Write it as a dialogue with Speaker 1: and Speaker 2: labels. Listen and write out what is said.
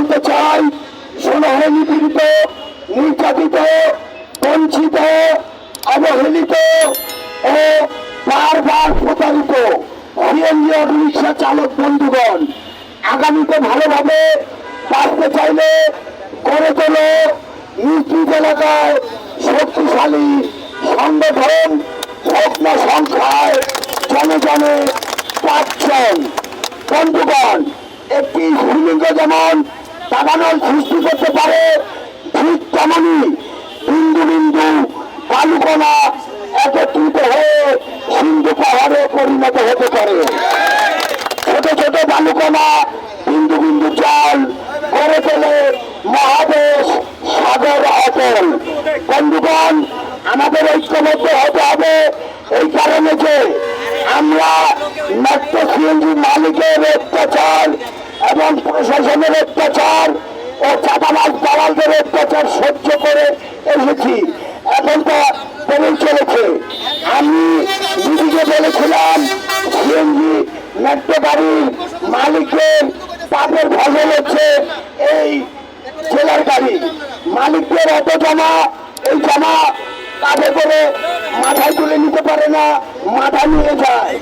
Speaker 1: বলতে চাই সোনাহে নিপীড়িত নির্যাতিত, বঞ্চিত, অবহেলিত ও বারবার প্রতারিত। রিক্সা চালক বন্ধুগণ, আগামীতে ভালোভাবে বাঁচতে চাইলে করে তোলো নিজ এলাকায় শক্তিশালী সংগঠন, স্বপ্ন সংখ্যায় জনে জনে পাঁচজন। বন্ধুগণ, একটি স্ফুলিঙ্গ যেমন দাবানল সৃষ্টি করতে পারে। ঠিক তেমনই বিন্দু বিন্দু বালুকণা একত্রিত হয়ে সিন্ধু পাহাড়ে পরিণত হতে পারে। ছোট ছোট বালুকণা বিন্দু বিন্দু জল করে তোলে মহাদেশ সাগর অটল বন্ধুগণ, আমাদের ঐক্যবদ্ধ হতে হবে এই কারণে যে আমরা মেট্রো সিএনজি মালিকের অত্যাচার এবং প্রশাসনের অত্যাচার ও চাঁদাবাজ দালালদের অত্যাচার সহ্য করে এসেছি। এখন তো বেড়ে চলেছে। আমি দিদিকে বলেছিলাম, সিএনজি মেট্রো গাড়ির মালিকের পাপের ফসল হচ্ছে এই জেলার গাড়ি মালিকদের এত জমা, এই জমা কাঁধে করে মাথায় তুলে নিতে পারে না, মাথা নিয়ে যায়।